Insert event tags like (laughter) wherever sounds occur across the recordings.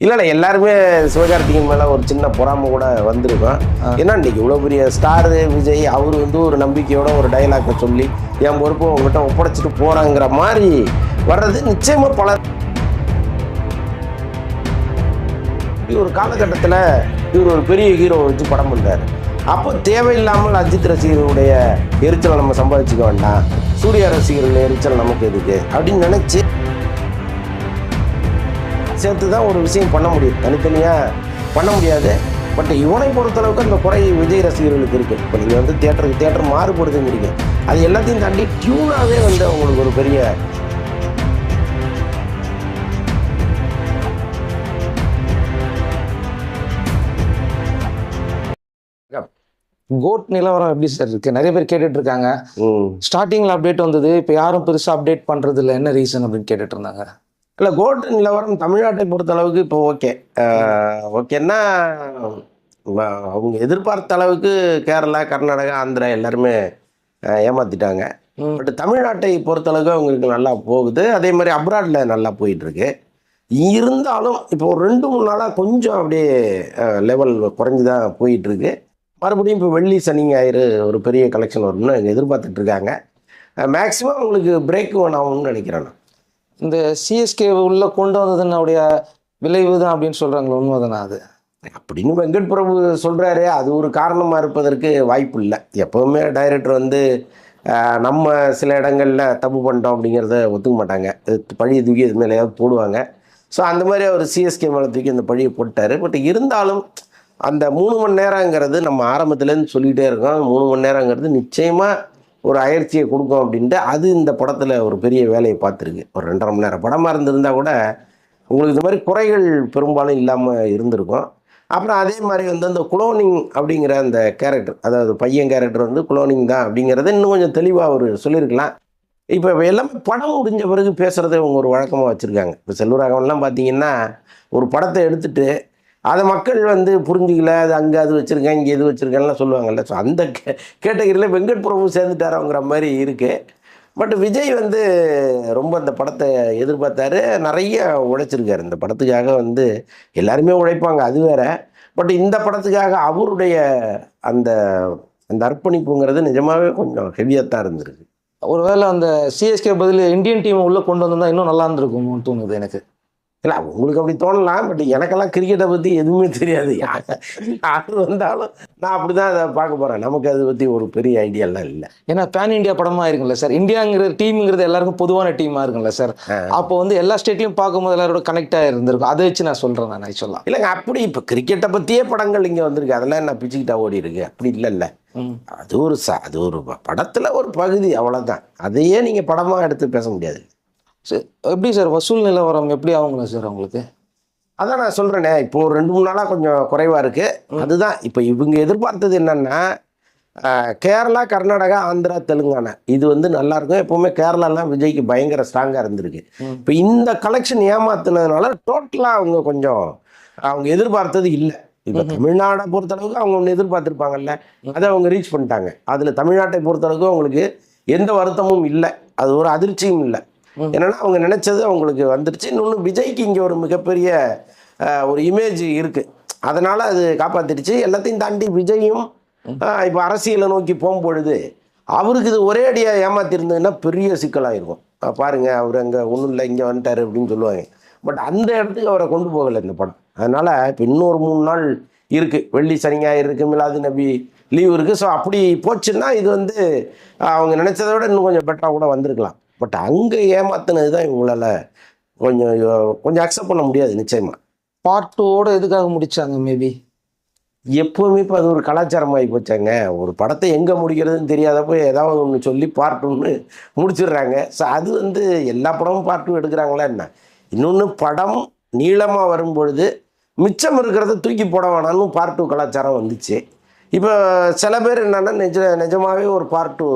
இல்ல இல்ல எல்லாருமே சிவகார்த்திகேயன் மேல ஒரு சின்ன பொறாம கூட வந்திருக்கும். ஏன்னா இன்னைக்கு இவ்வளவு பெரிய ஸ்டார் விஜய் அவர் வந்து ஒரு நம்பிக்கையோட ஒரு டைலாக்கை சொல்லி என் பொறுப்பு உங்ககிட்ட ஒப்படைச்சிட்டு போறாங்கிற மாதிரி வர்றது நிச்சயமா பல ஒரு காலகட்டத்தில் இவர் ஒரு பெரிய ஹீரோ வச்சு படம் பண்றாரு. அப்போ தேவையில்லாமல் அஜித் ரசிகர்களுடைய எரிச்சலை நம்ம சம்பாதிச்சுக்க வேண்டாம். சூர்யா ரசிகர்கள் எரிச்சல் நமக்கு எதுக்கு? அப்படின்னு நினைச்சு சேர்த்து தான் ஒரு விஷயம் பண்ண முடியும். தனித்தனியாக பண்ண முடியாது. பட் இவனை பொறுத்தளவுக்கு அந்த குறை விஜய் ரசிகர்களுக்கு இருக்குது இப்போ நீங்கள் வந்து தேட்டருக்கு தேட்டர் மாறுபடுதுங்கிறீங்க. அது எல்லாத்தையும் தாண்டி டியூனாகவே வந்து அவங்களுக்கு ஒரு பெரிய கோட் நிலவரம் எப்படி சார் இருக்கு? நிறைய பேர் கேட்டுட்டு இருக்காங்க ஸ்டார்டிங்ல அப்டேட் வந்தது. இப்போ யாரும் பெருசா அப்டேட் பண்றது இல்லை என்ன ரீசன் அப்படின்னு கேட்டுட்டு இருந்தாங்க இல்லை கோல்டு நிலவரம் தமிழ்நாட்டை பொறுத்த அளவுக்கு இப்போ ஓகே. ஓகேன்னா அவங்க எதிர்பார்த்த அளவுக்கு கேரளா கர்நாடகா ஆந்திரா எல்லாருமே ஏமாத்திட்டாங்க. பட் தமிழ்நாட்டை பொறுத்தளவுக்கு அவங்களுக்கு நல்லா போகுது. அதே மாதிரி அப்ராடில் நல்லா போயிட்டு இருக்கு இருந்தாலும் இப்போ ஒரு ரெண்டு மூணு நாளாக கொஞ்சம் அப்படியே லெவல் குறைஞ்சி தான் போயிட்டு இருக்கு மறுபடியும் இப்போ வெள்ளி சனி ஞாயிறு ஒரு பெரிய கலெக்ஷன் வரும்னு எதிர்பார்த்துட்டு இருக்காங்க. மேக்ஸிமம் அவங்களுக்கு பிரேக் ஒன் ஆகும்னு நினைக்கிறேன் நான். இந்த சிஎஸ்கே உள்ள கொண்டு வந்ததுனுடைய விளைவு தான் அப்படின்னு சொல்றாங்களே உண்மைதானே அது? அப்படின்னு வெங்கட் பிரபு சொல்கிறாரு அது ஒரு காரணமாக இருப்பதற்கு வாய்ப்பு இல்லை. எப்போவுமே டைரக்டர் வந்து நம்ம சில இடங்களில் தப்பு பண்ணிட்டோம் அப்படிங்கிறத ஒத்துக்க மாட்டாங்க. இது பழியை தூக்கி இது மேலேயாவது போடுவாங்க. ஸோ அந்த மாதிரி அவர் சிஎஸ்கே மேலே தூக்கி அந்த பழியை போட்டார். பட் இருந்தாலும் அந்த மூணு மணி நேரங்கிறது நம்ம ஆரம்பத்துலேருந்து சொல்லிகிட்டே இருக்கோம். மூணு மணி நேரங்கிறது நிச்சயமாக ஒரு அயற்சியை கொடுக்கும் அப்படின்ட்டு அது இந்த படத்தில் ஒரு பெரிய வேலையை பார்த்துருக்கு. ஒரு ரெண்டரை மணி நேரம் படமாக இருந்திருந்தா கூட உங்களுக்கு இந்த மாதிரி குறைகள் பெரும்பாலும் இல்லாமல் இருந்திருக்கும். அப்புறம் அதே மாதிரி வந்து அந்த குளோனிங் அப்படிங்கிற அந்த கேரக்டர் அதாவது பையன் கேரக்டர் வந்து குளோனிங் தான் அப்படிங்கிறத இன்னும் கொஞ்சம் தெளிவாக அவர் சொல்லியிருக்கலாம். இப்போ எல்லாமே படம் முடிஞ்ச பிறகு பேசுகிறத இவங்க ஒரு வழக்கமாக வச்சுருக்காங்க. இப்போ செல்வராகவன்லாம் பார்த்தீங்கன்னா ஒரு படத்தை எடுத்துகிட்டு அதை மக்கள் வந்து புரிஞ்சிக்கல அது அங்கே அது வச்சுருக்கேன் இங்கே இது வச்சுருக்கேன்லாம் சொல்லுவாங்கல்ல. ஸோ அந்த கே கேட்டகரியில் வெங்கட் பிரபு சேர்ந்துட்டாரங்கிற மாதிரி இருக்குது பட் விஜய் வந்து ரொம்ப அந்த படத்தை எதிர்பார்த்தாரு. நிறைய உழைச்சிருக்காரு. இந்த படத்துக்காக வந்து எல்லாருமே உழைப்பாங்க அது வேற. பட் இந்த படத்துக்காக அவருடைய அந்த அந்த அர்ப்பணிப்புங்கிறது நிஜமாகவே கொஞ்சம் ஹெவியாக தான் இருந்திருக்கு. ஒருவேளை அந்த சிஎஸ்கே பதில் இந்தியன் டீம் உள்ளே கொண்டு வந்திருந்தால் இன்னும் நல்லா இருந்திருக்கும்னு தோணுது எனக்கு. இல்லை உங்களுக்கு அப்படி தோணலாம் பட் எனக்கெல்லாம் கிரிக்கெட்டை பற்றி எதுவுமே தெரியாது. யார் யார் வந்தாலும் நான் அப்படி தான் அதை பார்க்க போகிறேன் நமக்கு அதை பற்றி ஒரு பெரிய ஐடியாலாம் இல்லை. ஏன்னா பேன் இந்தியா படமா இருக்குல்ல சார் இந்தியாங்கிற டீம்ங்கிறது எல்லாருக்கும் பொதுவான டீமா இருக்குல்ல சார் அப்போ வந்து எல்லா ஸ்டேட்லையும் பார்க்கும்போது எல்லாரோட கனெக்ட் ஆயிருந்திருக்கும் அதை வச்சு நான் சொல்றேன் நான் ஆக்சுவலா இல்லைங்க அப்படி இப்போ கிரிக்கெட்டை பற்றியே படங்கள் இங்கே வந்திருக்கு. அதெல்லாம் என்ன பிச்சுக்கிட்டா ஓடி இருக்கு? அப்படி இல்லைல்ல. அது ஒரு ச அது ஒரு படத்தில் ஒரு பகுதி அவ்வளோதான் அதையே நீங்கள் படமாக எடுத்து பேச முடியாது. சரி எப்படி சார் வசூல் நிலவரம் எப்படி ஆகுங்களா சார் அவங்களுக்கு? அதான் நான் சொல்கிறேனே இப்போ ஒரு ரெண்டு மூணு நாளாக கொஞ்சம் குறைவாக இருக்குது அதுதான் இப்போ இவங்க எதிர்பார்த்தது என்னென்னா கேரளா கர்நாடகா ஆந்திரா தெலுங்கானா. இது வந்து நல்லா இருக்கும். எப்போவுமே கேரளாலாம் விஜய்க்கு பயங்கர ஸ்ட்ராங்காக இருந்திருக்கு. இப்போ இந்த கலெக்ஷன் ஏமாத்துனதுனால டோட்டலாக அவங்க கொஞ்சம் அவங்க எதிர்பார்த்தது இல்லை. இப்போ தமிழ்நாடை பொறுத்தளவுக்கு அவங்க ஒன்று எதிர்பார்த்துருப்பாங்கல்ல அதை அவங்க ரீச் பண்ணிட்டாங்க. அதில் தமிழ்நாட்டை பொறுத்தளவுக்கு அவங்களுக்கு எந்த வருத்தமும் இல்லை. அது ஒரு அதிர்ச்சியும் இல்லை. என்னன்னா அவங்க நினைச்சது அவங்களுக்கு வந்துருச்சு. இன்னொன்று விஜய்க்கு இங்கே ஒரு மிகப்பெரிய ஒரு இமேஜ் இருக்கு. அதனால அது காப்பாத்திடுச்சு. எல்லாத்தையும் தாண்டி விஜயும் இப்போ அரசியலை நோக்கி போகும்பொழுது அவருக்கு இது ஒரே அடியாக ஏமாத்திருந்ததுன்னா பெரிய சிக்கலாயிருக்கும். அஹ், பாருங்க அவர் அங்கே ஒன்றும் இல்லை இங்கே வந்துட்டாரு அப்படின்னு சொல்லுவாங்க. பட் அந்த இடத்துக்கு அவரை கொண்டு போகலை இந்த படம். அதனால இப்போ இன்னொரு மூணு நாள் இருக்கு. வெள்ளி சனி ஞாயிறு இருக்கு மிலாது நபி லீவ் இருக்கு. ஸோ அப்படி போச்சுன்னா இது வந்து அவங்க நினைச்சதை விட இன்னும் கொஞ்சம் பெட்டராக கூட வந்திருக்கலாம். பட் அங்கே ஏமாத்துனது தான் இவங்களால கொஞ்சம் கொஞ்சம் அக்செப்ட் பண்ண முடியாது நிச்சயமா. பார்ட் டூவோட எதுக்காக முடிச்சாங்க மேபி எப்பவுமே இப்போ அது ஒரு கலாச்சாரம் ஆகி போச்சாங்க. ஒரு படத்தை எங்கே முடிக்கிறதுன்னு தெரியாதப்போ ஏதாவது ஒன்று சொல்லி பார்ட் ஒன்று முடிச்சிடுறாங்க. ஸோ அது வந்து எல்லா படமும் பார்ட் டூ எடுக்கிறாங்களா என்ன? இன்னொன்று படம் நீளமாக வரும் பொழுது மிச்சம் இருக்கிறத தூக்கி போட வேணாம்னு பார்ட் டூ கலாச்சாரம் வந்துச்சு. இப்போ சில பேர் என்னென்னா நிஜ நிஜமாகவே ஒரு பார்ட் டூ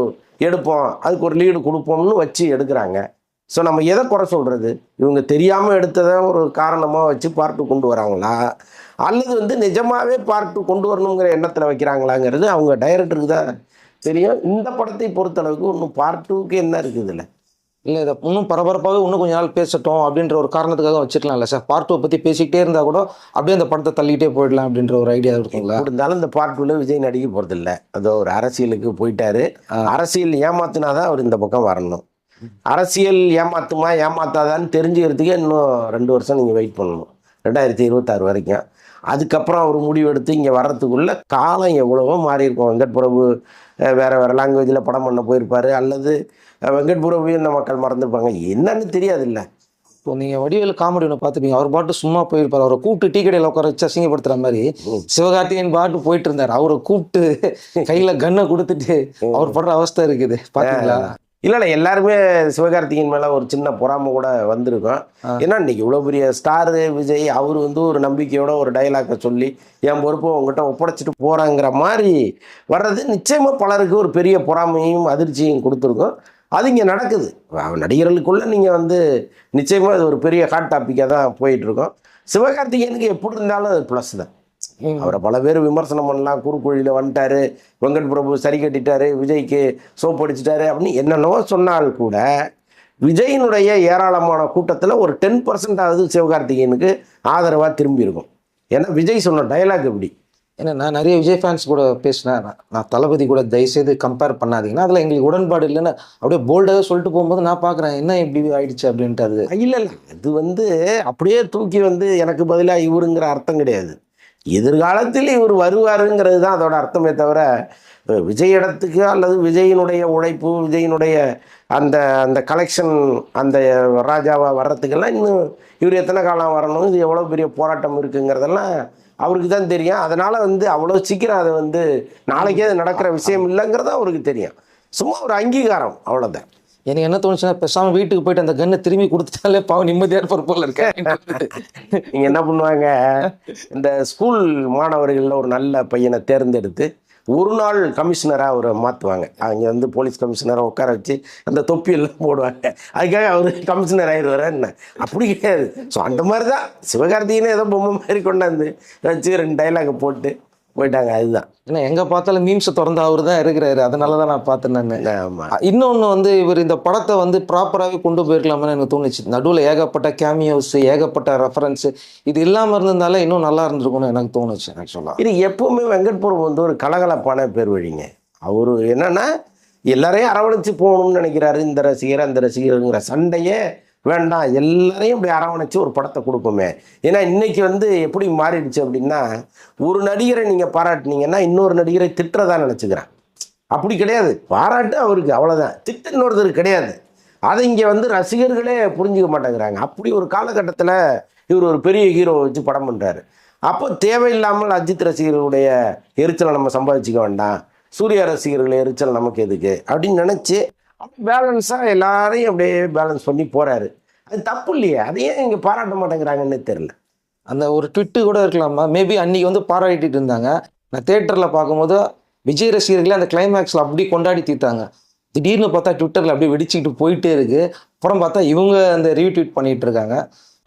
எடுப்போம் அதுக்கு ஒரு லீடு கொடுப்போம்னு வச்சு எடுக்கிறாங்க. ஸோ நம்ம எதை குறை சொல்கிறது இவங்க தெரியாமல் எடுத்ததை ஒரு காரணமாக வச்சு பார்ட்டு கொண்டு வராங்களா? அல்லது வந்து நிஜமாகவே பார்ட்டு கொண்டு வரணுங்கிற எண்ணத்தில் வைக்கிறாங்களாங்கிறது அவங்க டைரக்டருக்கு தான் தெரியும். இந்த படத்தை பொறுத்தளவுக்கு இன்னும் பார்ட் டூக்கு என்ன இருக்குது இல்லை இல்லை இதை இன்னும் பரபரப்பாகவே இன்னும் கொஞ்ச நாள் பேசட்டும் அப்படின்ற ஒரு காரணத்துக்காக வச்சுக்கலாம்ல சார். பார்ட் டூ பற்றி பேசிக்கிட்டே இருந்தால் கூட அப்படியே அந்த படத்தை தள்ளிக்கிட்டே போயிடலாம் அப்படின்ற ஒரு ஐடியா இருக்குங்களா? இருந்தாலும் இந்த பார்ட்டுல விஜய் நடிக்க போறதில்ல. அதோ ஒரு அரசியலுக்கு போயிட்டாரு. அரசியல் ஏமாத்தினாதான் அவர் இந்த பக்கம் வரணும். அரசியல் ஏமாத்துமா ஏமாத்தாதான்னு தெரிஞ்சுக்கிறதுக்கே இன்னும் ரெண்டு வருஷம் நீங்கள் வெயிட் பண்ணணும். ரெண்டாயிரத்தி இருபத்தாறு வரைக்கும். அதுக்கப்புறம் அவர் முடிவெடுத்து இங்கே வர்றதுக்குள்ள காலம் எவ்வளவோ மாறி இருக்கும் வெங்கட் பிரபு வேற வேற லாங்குவேஜில் படம் பண்ண போயிருப்பாரு. அல்லது அஹ், வெங்கட் பிரபு இந்த மக்கள் மறந்துருப்பாங்க என்னன்னு தெரியாது இல்லை இப்போ நீங்கள் வடிவேலு காமெடி ஒன்று பார்த்துப்பீங்க. அவர் பாட்டு சும்மா போயிருப்பார். அவரை கூப்பிட்டு டீ கடையில் உட்கார வச்சு அசிங்கப்படுத்துற மாதிரி சிவகார்த்திகேயன் பாட்டு போயிட்டு இருந்தார் அவரை கூப்பிட்டு (laughs) கையில் கன்னை கொடுத்துட்டு அவர் படுற அவஸ்தை இருக்குது. பார்த்தீங்களா இல்லை இல்லை. எல்லாருமே சிவகார்த்திகேயன் மேலே ஒரு சின்ன பொறாமை கூட வந்திருக்கும். ஏன்னா இன்னைக்கு இவ்வளோ பெரிய ஸ்டாரு விஜய் அவர் வந்து ஒரு நம்பிக்கையோட ஒரு டைலாக்கை சொல்லி என் பொறுப்பை உங்ககிட்ட ஒப்படைச்சிட்டு போகிறாங்கிற மாதிரி வர்றது நிச்சயமாக பலருக்கு ஒரு பெரிய பொறாமையும் அதிர்ச்சியும் கொடுத்துருக்கும். அது இங்கே நடக்குது. நடிகர்களுக்குள்ள நீங்கள் வந்து நிச்சயமாக இது ஒரு பெரிய ஹாட் டாப்பிக்காக தான் போயிட்டுருக்கோம். சிவகார்த்திகேயனுக்கு எப்படி இருந்தாலும் அது ப்ளஸ் தான். அவரை பல பேர் விமர்சனம் பண்ணலாம். குறுக்குழியில் வந்துட்டாரு. வெங்கட் பிரபு சரி கட்டிட்டாரு. விஜய்க்கு சோப் அடிச்சிட்டாரு அப்படின்னு என்னென்னவோ சொன்னால் கூட விஜயினுடைய ஏராளமான கூட்டத்தில் ஒரு டென் பர்சன்ட் ஆகுது சிவகார்த்திகேயனுக்கு ஆதரவாக திரும்பி இருக்கும் ஏன்னா விஜய் சொன்ன டயலாக் எப்படி? ஏன்னா நான் நிறைய விஜய் ஃபேன்ஸ் கூட பேசினேன். நான் தளபதி கூட தயவுசெய்து கம்பேர் பண்ணாதீங்கன்னா அதில் எங்களுக்கு உடன்பாடு இல்லைன்னு அப்படியே போல்டாக சொல்லிட்டு போகும்போது நான் பார்க்குறேன் என்ன இப்படி ஆயிடுச்சு அப்படின்ட்டு அது. இல்லை இல்லை. இது வந்து அப்படியே தூக்கி வந்து எனக்கு பதிலாக இவருங்கிற அர்த்தம் கிடையாது. எதிர்காலத்தில் இவர் வருவாருங்கிறது தான் அதோட அர்த்தமே தவிர விஜய் இடத்துக்கு அல்லது விஜயினுடைய உழைப்பு விஜயினுடைய அந்த அந்த கலெக்ஷன் அந்த ராஜாவாக வர்றதுக்கெல்லாம் இன்னும் இவர் எத்தனை காலம் வரணும் இது எவ்வளோ பெரிய போராட்டம் இருக்குங்கிறதெல்லாம் அவருக்கு தான் தெரியும். அதனால் வந்து அவ்வளோ சீக்கிரம் அது வந்து நாளைக்கே அது நடக்கிற விஷயம் இல்லைங்கிறது அவருக்கு தெரியும். சும்மா ஒரு அங்கீகாரம் அவ்வளோதான் எனக்கு என்ன தோணுச்சுன்னா பேசாமல் வீட்டுக்கு போயிட்டு அந்த கன்னை திரும்பி கொடுத்துட்டாலே பாவம் நிம்மதியாக இருப்பார் போல இருக்கேன் நீங்க என்ன பண்ணுவாங்க இந்த ஸ்கூல் மாணவர்களில் ஒரு நல்ல பையனை தேர்ந்தெடுத்து ஒரு நாள் கமிஷனராக அவரை மாற்றுவாங்க அங்கே வந்து போலீஸ் கமிஷனரை உட்கார வச்சு அந்த தொப்பியெல்லாம் போடுவாங்க. அதுக்காக அவர் கமிஷனர் ஆயிடுவாரா என்ன? அப்படி கிடையாது. ஸோ அந்த மாதிரி தான் சிவகார்த்திகனே ஏதோ பொம்மை மாதிரி கொண்டாந்து வச்சு ரெண்டு டைலாக போட்டு போயிட்டாங்க அதுதான். ஏன்னா எங்கே பார்த்தாலும் மீம்ஸை திறந்து அவர் தான் இருக்கிறாரு. அதனால தான் நான் பார்த்தேன் நான். இன்னொன்று வந்து இவர் இந்த படத்தை வந்து ப்ராப்பராகவே கொண்டு போயிருக்கலாம்னு எனக்கு தோணுச்சு. நடுவில் ஏகப்பட்ட கேமியோஸ் ஏகப்பட்ட ரெஃபரன்ஸ் இது இல்லாமல் இருந்திருந்தாலே இன்னும் நல்லா இருந்திருக்கும்னு எனக்கு தோணுச்சு ஆக்சுவலாக இது எப்பவுமே வெங்கட் பிரபு வந்து ஒரு கலகலப்பான பேர் வழிங்க. அவரு என்னன்னா எல்லாரையும் அரவணைச்சு போகணும்னு நினைக்கிறாரு இந்த ரசிகர் அந்த ரசிகருங்கிற சண்டையே வேண்டாம் எல்லாரையும் இப்படி அரவணைச்சு ஒரு படத்தை கொடுப்போமே. ஏன்னா இன்னைக்கு வந்து எப்படி மாறிடுச்சு அப்படின்னா ஒரு நடிகரை நீங்கள் பாராட்டுனீங்கன்னா இன்னொரு நடிகரை திட்டுறதா நினச்சிக்கிறேன். அப்படி கிடையாது. பாராட்டு அவருக்கு அவ்வளோதான் திட்டு இன்னொருத்தர் கிடையாது. அதை இங்கே வந்து ரசிகர்களே புரிஞ்சுக்க மாட்டேங்கிறாங்க. அப்படி ஒரு காலகட்டத்தில் இவர் ஒரு பெரிய ஹீரோ வச்சு படம் பண்ணுறாரு அப்போ தேவையில்லாமல் அஜித் ரசிகர்களுடைய எரிச்சலை நம்ம சம்பாதிச்சிக்க வேண்டாம். சூர்யா ரசிகர்கள் எரிச்சல் நமக்கு எதுக்கு? அப்படின்னு நினச்சி பேலன்ஸாக எல்லாரையும் அப்படியே பேலன்ஸ் பண்ணி போகிறாரு அது தப்பு இல்லையே. அதையே இங்கே பாராட்ட மாட்டேங்கிறாங்கன்னு தெரில அந்த ஒரு ட்விட்டு கூட இருக்கலாமா? மேபி அன்றைக்கி வந்து பாராட்டிட்டு இருந்தாங்க. நான் தேட்டரில் பார்க்கும்போது விஜய் ரசிகர்களே அந்த கிளைமேக்ஸில் அப்படி கொண்டாடி தீர்த்தாங்க. திடீர்னு பார்த்தா ட்விட்டரில் அப்படியே வெடிச்சுக்கிட்டு போயிட்டே இருக்குது அப்புறம் பார்த்தா இவங்க அந்த ரீட்வீட் பண்ணிகிட்டு இருக்காங்க.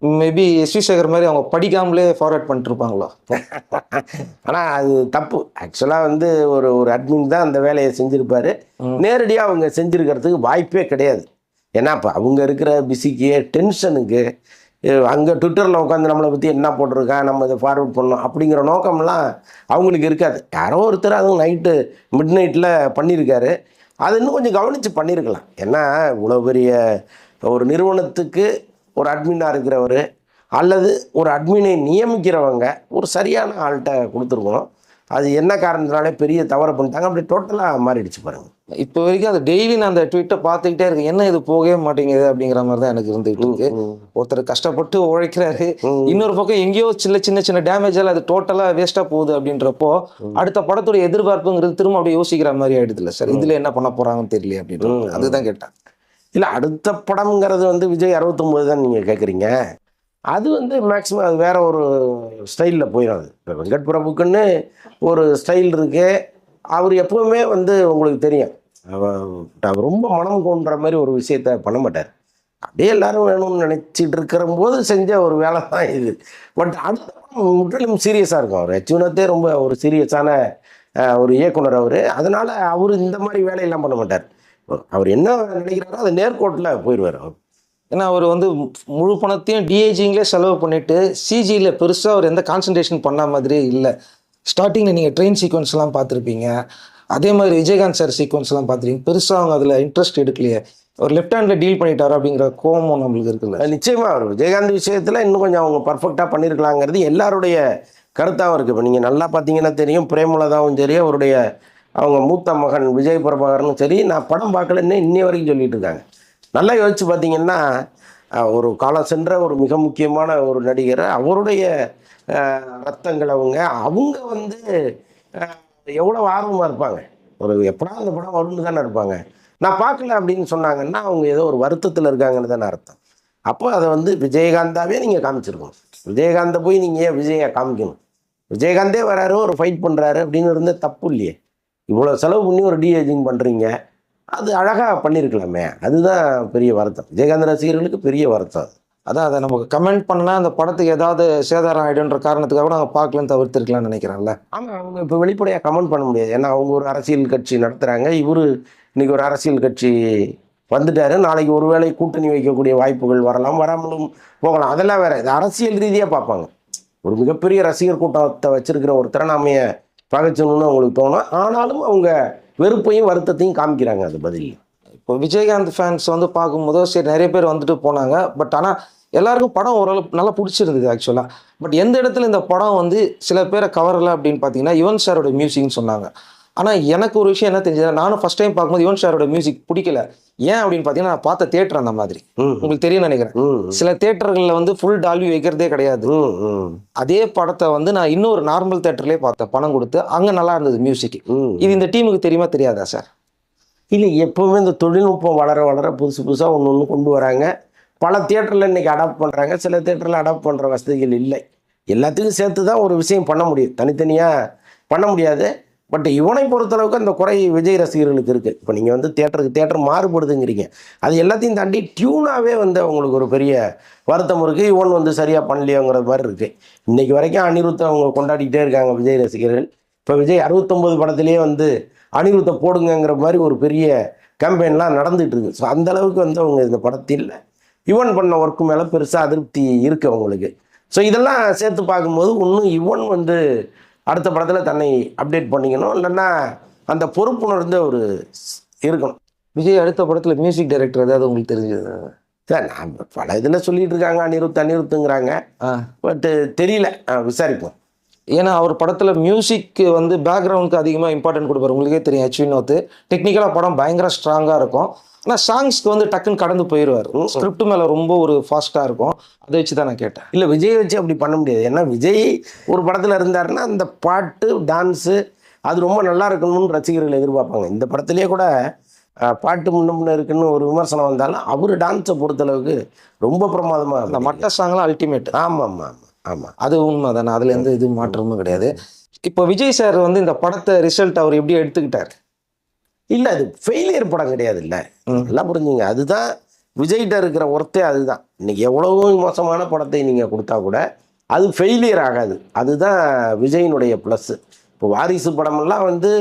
மேபி எஸ் வி சேகர் மாதிரி அவங்க படிக்காமலே ஃபார்வர்ட் பண்ணிட்டு இருப்பாங்களோ (laughs) ஆனால் அது தப்பு. ஆக்சுவலாக வந்து ஒரு ஒரு அட்மின் தான் அந்த வேலையை செஞ்சுருப்பாரு. நேரடியாக அவங்க செஞ்சுருக்கிறதுக்கு வாய்ப்பே கிடையாது. ஏன்னா இப்போ அவங்க இருக்கிற பிஸிக்கு டென்ஷனுக்கு அங்கே ட்விட்டரில் உட்காந்து நம்மளை பற்றி என்ன போட்டிருக்கான் நம்ம இதை ஃபார்வர்ட் பண்ணோம் அப்படிங்கிற நோக்கம்லாம் அவங்களுக்கு இருக்காது. யாரோ ஒருத்தர் அதுவும் நைட்டு மிட் நைட்டில் பண்ணியிருக்காரு. அது இன்னும் கொஞ்சம் கவனித்து பண்ணியிருக்கலாம். ஏன்னா இவ்வளோ பெரிய ஒரு நிறுவனத்துக்கு ஒரு அட்மினாக இருக்கிறவர் அல்லது ஒரு அட்மினை நியமிக்கிறவங்க ஒரு சரியான ஆள்கிட்ட கொடுத்துருக்கணும். அது என்ன காரணத்தினாலே பெரிய தவறு பண்ணிட்டாங்க. அப்படி டோட்டலாக மாறிடுச்சு பாருங்க. இப்போ வரைக்கும் அந்த டெய்லி நான் அந்த ட்விட்டை பார்த்துக்கிட்டே இருக்கேன். என்ன இது போகவே மாட்டேங்குது அப்படிங்கிற மாதிரி தான் எனக்கு இருந்துகிட்டு இருக்கு. ஒருத்தர் கஷ்டப்பட்டு உழைக்கிறாரு. இன்னொரு பக்கம் எங்கேயோ சின்ன சின்ன சின்ன டேமேஜ் எல்லாம் அது டோட்டலா வேஸ்டா போகுது அப்படின்றப்போ அடுத்த படத்துடைய எதிர்பார்ப்புங்கிறது திரும்ப அப்படியே யோசிக்கிற மாதிரி ஆயிடுதுல்ல சார். இதுல என்ன பண்ண போறாங்கன்னு தெரியல அப்படின்றது அதுதான் கேட்டேன். இல்லை அடுத்த படம்ங்கிறது வந்து விஜய் அறுபத்தொம்போது தான் நீங்கள் கேட்குறீங்க அது வந்து மேக்ஸிமம் அது வேற ஒரு ஸ்டைலில் போயிடும் அது. இப்போ வெங்கட் பிரபுக்குன்னு ஒரு ஸ்டைல் இருக்கு அவர் எப்பவுமே வந்து உங்களுக்கு தெரியும். அவர் அவர் ரொம்ப மனம் கொன்ற மாதிரி ஒரு விஷயத்த பண்ண மாட்டார். அப்படியே எல்லாரும் வேணும்னு நினச்சிட்டு இருக்கிற போது செஞ்ச ஒரு வேலை தான் இது. பட் அடுத்த முற்றிலும் சீரியஸாக இருக்கும். அவர் அச்சுனத்தே ரொம்ப ஒரு சீரியஸான ஒரு இயக்குனர் அவர். அதனால் அவர் இந்த மாதிரி வேலையெல்லாம் பண்ண மாட்டார். அவர் என்ன நினைக்கிறாரோ அது நேர்கோட்டில் போயிடுவார் அவர். ஏன்னா அவர் வந்து முழு பணத்தையும் டிஏஜிங்களே செலவு பண்ணிட்டு சிஜியில் பெருசாக அவர் எந்த கான்சன்ட்ரேஷன் பண்ண மாதிரியே இல்லை. ஸ்டார்டிங்கில் நீங்கள் ட்ரெயின் சீக்வன்ஸ்லாம் பார்த்துருப்பீங்க. அதே மாதிரி விஜயகாந்த் சார் சீக்வன்ஸ்லாம் பார்த்துருக்கீங்க பெருசாக அவங்க அதில் இன்ட்ரெஸ்ட் எடுக்கலையே. அவர் லெஃப்ட் ஹேண்டில் டீல் பண்ணிட்டாரு அப்படிங்கிற கோபம் நம்மளுக்கு இருக்குல்ல. நிச்சயமா அவர் விஜயகாந்த் விஷயத்தில் இன்னும் கொஞ்சம் அவங்க பர்ஃபெக்டாக பண்ணியிருக்கலாங்கிறது எல்லாருடைய கருத்தாகவும் இருக்குது இப்போ நீங்கள் நல்லா பார்த்தீங்கன்னா தெரியும். பிரேமலதாவும் சரி அவருடைய அவங்க மூத்த மகன் விஜய் பிரபாகரனும் சரி நான் படம் பார்க்கலன்னு இன்னி வரைக்கும் சொல்லிட்டு இருக்காங்க. நல்லா யோசிச்சு பார்த்தீங்கன்னா ஒரு காலம் சென்ற ஒரு மிக முக்கியமான ஒரு நடிகர் அவருடைய ரத்தங்கள் அவங்க அவங்க வந்து எவ்வளோ ஆர்வமாக இருப்பாங்க. ஒரு எப்படா அந்த படம் வரும்னு தானே இருப்பாங்க. நான் பார்க்கல அப்படின்னு சொன்னாங்கன்னா அவங்க ஏதோ ஒரு வருத்தத்தில் இருக்காங்கன்னு தானே அர்த்தம். அப்போ அதை வந்து விஜயகாந்தாவே நீங்கள் காமிச்சிருக்கணும். விஜயகாந்தை போய் நீங்கள் ஏன் விஜயை காமிக்கணும்? விஜயகாந்தே வராரு ஒரு ஃபைட் பண்ணுறாரு அப்படின்னு இருந்தால் தப்பு இல்லையே. இவ்வளோ செலவு பண்ணி ஒரு டிஏஜிங் பண்ணுறீங்க அது அழகாக பண்ணியிருக்கலாமே அதுதான் பெரிய வருத்தம். விஜயகாந்த் ரசிகர்களுக்கு பெரிய வருத்தம் அது. அதான் அதை நமக்கு கமெண்ட் பண்ணால் அந்த படத்துக்கு ஏதாவது சேதாரம் ஆகிடுன்ற காரணத்துக்காக கூட நாங்கள் பார்க்கலன்னு தவிர்த்திருக்கலாம்னு நினைக்கிறேன்ல ஆமாம் அவங்க இப்போ வெளிப்படையாக கமெண்ட் பண்ண முடியாது. ஏன்னா அவங்க ஒரு அரசியல் கட்சி நடத்துகிறாங்க இவர் இன்னைக்கு ஒரு அரசியல் கட்சி வந்துட்டாரு. நாளைக்கு ஒருவேளை கூட்டணி வைக்கக்கூடிய வாய்ப்புகள் வரலாம் வராமலும் போகலாம். அதெல்லாம் வேற. இது அரசியல் ரீதியாக பார்ப்பாங்க. ஒரு மிகப்பெரிய ரசிகர் கூட்டத்தை வச்சிருக்கிற ஒருத்தரை நாம பகைச்சணும்னு அவங்களுக்கு தோணும் ஆனாலும் அவங்க வெறுப்பையும் வருத்தத்தையும் காமிக்கிறாங்க அது பதில். இப்போ விஜயகாந்த் ஃபேன்ஸ் வந்து பார்க்கும்போது சரி நிறைய பேர் வந்துட்டு போனாங்க. பட் ஆனால் எல்லாருக்கும் படம் ஓரளவு நல்லா பிடிச்சிருந்தது ஆக்சுவலாக பட் எந்த இடத்துல இந்த படம் வந்து சில பேரை கவரலை அப்படின்னு பார்த்தீங்கன்னா யுவன் சாரோட மியூசிக்னு சொன்னாங்க. ஆனால் எனக்கு ஒரு விஷயம் என்ன தெரிஞ்சது நானும் ஃபர்ஸ்ட் டைம் பார்க்கும்போது யுவன் சாரோட மியூசிக் பிடிக்கல. ஏன் அப்படின்னு பார்த்தீங்கன்னா நான் பார்த்த தேட்டர் அந்த மாதிரி. உங்களுக்கு தெரியும் நினைக்கிறேன். சில தேட்டர்களில் வந்து ஃபுல் டால்வி வைக்கிறதே கிடையாது. அதே படத்தை வந்து நான் இன்னொரு நார்மல் தேட்டர்லேயே பார்த்தேன் பணம் கொடுத்து அங்கே நல்லா இருந்தது மியூசிக் இது இந்த டீமுக்கு தெரியுமா தெரியாதா சார் இல்லை எப்போவுமே இந்த தொழில்நுட்பம் வளர வளர புதுசு புதுசாக ஒன்று ஒன்று கொண்டு வராங்க. பல தியேட்டரில் இன்றைக்கி அடாப்ட் பண்ணுறாங்க சில தியேட்டரில் அடாப்ட் பண்ணுற வசதிகள் இல்லை. எல்லாத்துக்கும் சேர்த்து தான் ஒரு விஷயம் பண்ண முடியும். தனித்தனியாக பண்ண முடியாது. பட் இவனை பொறுத்தளவுக்கு அந்த குறை விஜய் ரசிகர்களுக்கு இருக்குது இப்போ நீங்கள் வந்து தேட்டருக்கு தேட்டர் மாறுபடுதுங்கிறீங்க. அது எல்லாத்தையும் தாண்டி டியூனாகவே வந்து அவங்களுக்கு ஒரு பெரிய வருத்தம் இருக்குது இவன் வந்து சரியாக பண்ணலையோங்கிற மாதிரி இருக்குது இன்றைக்கி வரைக்கும் அனிருத்தை அவங்க கொண்டாடிக்கிட்டே இருக்காங்க விஜய் ரசிகர்கள். இப்போ விஜய் அறுபத்தொம்பது படத்துலேயே வந்து அனிருத்தை போடுங்கங்கிற மாதிரி ஒரு பெரிய கேம்பெயின்லாம் நடந்துகிட்டு இருக்குது ஸோ அந்தளவுக்கு வந்து அவங்க இந்த படத்தில் யுவன் பண்ண ஒர்க்கு மேலே பெருசாக அதிருப்தி இருக்குது அவங்களுக்கு. ஸோ இதெல்லாம் சேர்த்து பார்க்கும்போது இன்னும் யுவன் வந்து அடுத்த படத்தில் தன்னை அப்டேட் பண்ணிக்கணும். இல்லைன்னா அந்த பொறுப்புணர்ந்து ஒரு இருக்கணும். விஜய் அடுத்த படத்தில் மியூசிக் டைரக்டர் ஏதாவது உங்களுக்கு தெரிஞ்சது? சார் நான் பல இதில் சொல்லிட்டு இருக்காங்க. அனிருத் அனிருத்துங்கிறாங்க. பட்டு தெரியல. விசாரிப்போம். ஏன்னா அவர் படத்தில் மியூசிக் வந்து பேக்ரவுண்டுக்கு அதிகமாக இம்பார்ட்டன்ட் கொடுப்பாரு. உங்களுக்கே தெரியும் ஹெச் வினோத் டெக்னிக்கலாக படம் பயங்கர ஸ்ட்ராங்காக இருக்கும். ஆனால் சாங்ஸ்க்கு வந்து டக்குன்னு கடந்து போயிடுவார் ஸ்கிரிப்ட் மேலே ரொம்ப ஒரு ஃபாஸ்ட்டாக இருக்கும். அதை வச்சு தான் நான் கேட்டேன். இல்லை விஜய் வச்சு அப்படி பண்ண முடியாது. ஏன்னா விஜய் ஒரு படத்தில் இருந்தாருன்னா அந்த பாட்டு டான்ஸு அது ரொம்ப நல்லா இருக்கணும்னு ரசிகர்கள் எதிர்பார்ப்பாங்க. இந்த படத்துலேயே கூட பாட்டு முன்ன முன்ன இருக்குன்னு ஒரு விமர்சனம் வந்தாலும் அவர் டான்ஸை பொறுத்தளவுக்கு ரொம்ப அந்த பிரமாதமாக மட்ட சாங்லாம் அல்டிமேட் ஆமாம் ஆமாம். ஆமாம் அது உண்மை தானே அதில் எந்த இது மாற்றமும் கிடையாது. இப்போ விஜய் சார் வந்து இந்த படத்தை ரிசல்ட் அவர் எப்படி எடுத்துக்கிட்டார்? இல்லை அது ஃபெயிலியர் படம் கிடையாது இல்லை. நல்லா புரிஞ்சுங்க. அதுதான் விஜய்கிட்ட இருக்கிற ஒர்த்தே அதுதான். இன்னைக்கு எவ்வளவோ மோசமான படத்தை நீங்கள் கொடுத்தா கூட அது ஃபெயிலியர் ஆகாது. அதுதான் விஜயினுடைய ப்ளஸ்ஸு இப்போ வாரிசு படமெல்லாம் வந்து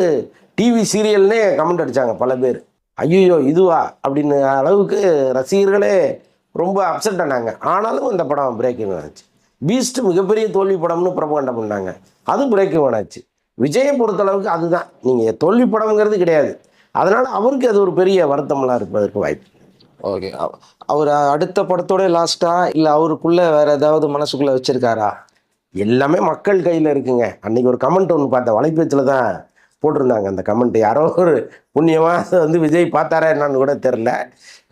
டிவி சீரியல்னே கமெண்ட் அடித்தாங்க பல பேர். ஐயோ இதுவா? அப்படின்னு அளவுக்கு ரசிகர்களே ரொம்ப அப்செட் ஆனாங்க. ஆனாலும் அந்த படம் பிரேக்கிங் ஆச்சு. பீஸ்ட் மிகப்பெரிய தோல்வி படம்னு பிரபகண்டம் பண்ணாங்க. அது பிரேக்கிங் ஆச்சு விஜயை பொறுத்தளவுக்கு அதுதான். நீங்கள் தோல்வி படம்ங்கிறது கிடையாது. அதனால் அவருக்கு அது ஒரு பெரிய வருத்தம்லாம் இருப்பதற்கு வாய்ப்பு. ஓகே. அவர் அடுத்த படத்தோட லாஸ்டா? இல்லை அவருக்குள்ள வேற ஏதாவது மனசுக்குள்ள வச்சிருக்காரா? எல்லாமே மக்கள் கையில் இருக்குங்க. அன்னைக்கு ஒரு கமெண்ட் ஒன்று பார்த்தேன் வலைபேச்சில் தான் போட்டிருந்தாங்க அந்த கமெண்ட் யாரோ ஒரு புண்ணியமாக வந்து விஜய் பார்த்தாரா என்னன்னு கூட தெரில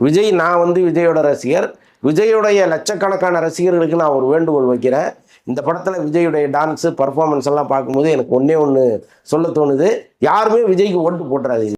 விஜய் நான் வந்து விஜயோட ரசிகர். விஜயுடைய லட்சக்கணக்கான ரசிகர்களுக்கு நான் ஒரு வேண்டுகோள் வைக்கிறேன். இந்த படத்தில் விஜயுடைய டான்ஸு பர்ஃபார்மன்ஸ் எல்லாம் பார்க்கும்போது எனக்கு ஒன்றே ஒன்று சொல்ல தோணுது. யாருமே விஜய்க்கு ஓட்டு போட்டுறாதீங்க.